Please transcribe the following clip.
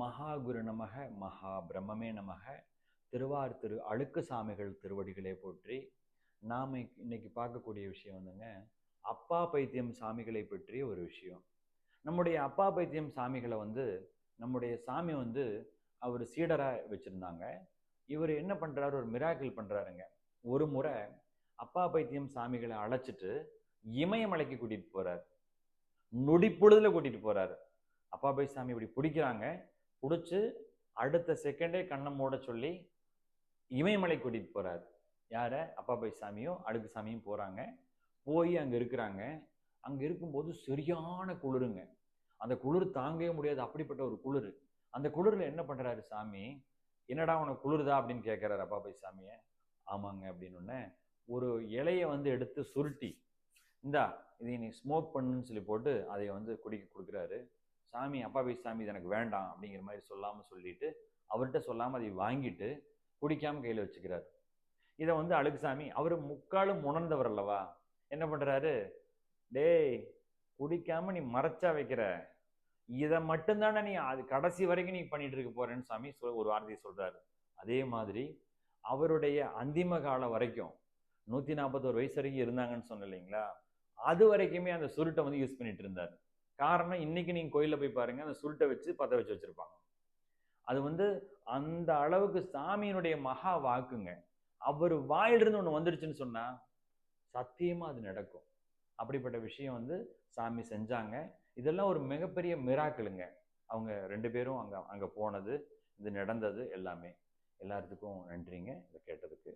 மகா குரு நமக மகா பிரம்மமே நமக. திருவார் திரு அழுக்கு சாமிகள் திருவடிகளே போற்றி நாம் இன்னைக்கு பார்க்கக்கூடிய விஷயம் வந்துங்க அப்பா பைத்தியம் சாமிகளை பற்றிய ஒரு விஷயம். நம்முடைய அப்பா பைத்தியம் சாமிகளை வந்து நம்முடைய சாமி வந்து அவர் சீடராக வச்சுருந்தாங்க. இவர் என்ன பண்ணுறாரு ஒரு மிராக்கிள் பண்ணுறாருங்க ஒரு முறை அப்பா பைத்தியம் சாமிகளை அழைச்சிட்டு இமயமலைக்கு கூட்டிகிட்டு போகிறார் நொடிப்பொழுதில் கூட்டிகிட்டு போகிறாரு அப்பா பை சாமி இப்படி பிடிக்கிறாங்க. குடிச்சு அடுத்த செகண்டே கண்ணை மூட சொல்லி இமயமலை கூட்டிகிட்டு போகிறார் யாரை? அப்பா பை சாமியும் அடுக்கு சாமியும் போகிறாங்க போய் அங்கே இருக்கிறாங்க. அங்கே இருக்கும்போது சரியான குளிருங்க. அந்த குளிர் தாங்கவே முடியாது. அப்படிப்பட்ட ஒரு குளிர். அந்த குளிரில் என்ன பண்ணுறாரு சாமி? என்னடா உனக்கு குளிருதா அப்படின்னு கேட்குறாரு அப்பா பை சாமியை. ஆமாங்க அப்படின்னு ஒரு இலையை வந்து எடுத்து சுருட்டி இந்தா இதை நீ ஸ்மோக் பண்ணுன்னு சொல்லி போட்டு அதை வந்து குடிக்க கொடுக்குறாரு. சாமி அப்பா பை சாமி இது எனக்கு வேண்டாம் அப்படிங்கிற மாதிரி சொல்லாமல் சொல்லிட்டு அவர்கிட்ட சொல்லாமல் அதை வாங்கிட்டு குடிக்காமல் கையில் வச்சுக்கிறார். இதை வந்து அழுகுசாமி அவர் முக்காலும் உணர்ந்தவர் அல்லவா? என்ன பண்ணுறாரு டேய் குடிக்காமல் நீ மறைச்சா வைக்கிற. இதை மட்டும்தானே நீ அது கடைசி வரைக்கும் நீ பண்ணிட்டு இருக்க போறேன்னு சாமி சொல் ஒரு வார்த்தையை சொல்கிறாரு அதே மாதிரி அவருடைய அந்திம காலம் வரைக்கும் நூற்றி நாற்பத்தோரு வயசு வரைக்கும் இருந்தாங்கன்னு சொன்ன இல்லைங்களா? அது வரைக்குமே அந்த சுருட்டை வந்து யூஸ் பண்ணிட்டு இருந்தார். காரணம் இன்னைக்கு நீங்கள் கோயிலில் போய் பாருங்க அந்த சுருட்டை வச்சு பற்ற வச்சு வச்சுருப்பாங்க. அது வந்து அந்த அளவுக்கு சாமியினுடைய மகா வாக்குங்க. அவர் வாயிலிருந்து ஒன்று வந்துடுச்சுன்னு சொன்னால் சத்தியமாக அது நடக்கும். அப்படிப்பட்ட விஷயம் வந்து சாமி செஞ்சாங்க. இதெல்லாம் ஒரு மிகப்பெரிய மிராக்களுங்க. அவங்க ரெண்டு பேரும் அங்கே அங்கே போனது இது நடந்தது எல்லாமே. எல்லாத்துக்கும் நன்றிங்க. இதை கேட்டதுக்கு